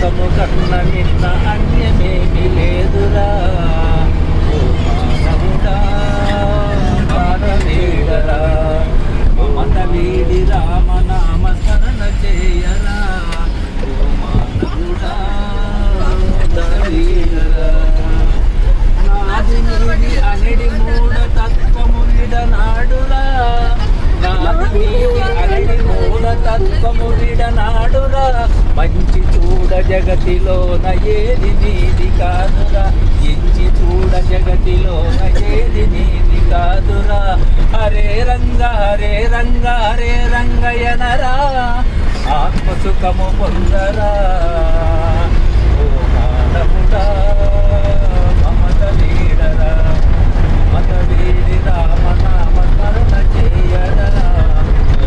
సుఖము కన్న నిన్న అన్యమేమి లేదురా. ఓ మానవుడా మమత వీడి రామనామ స్మరణ చేయరా. నాది నీది అనడి మూఢ తత్వము విడనాడురా నాది నీది అనడి మూఢ తత్వము విడనాడురా మంచి జగతిలోన ఏది నీది కాదురా. ఎంచి చూడ జగతిలోన ఏది నీది కాదురా. హరే రంగ హరే రంగ హరే రంగయనరా ఆత్మసుఖము పొందరా.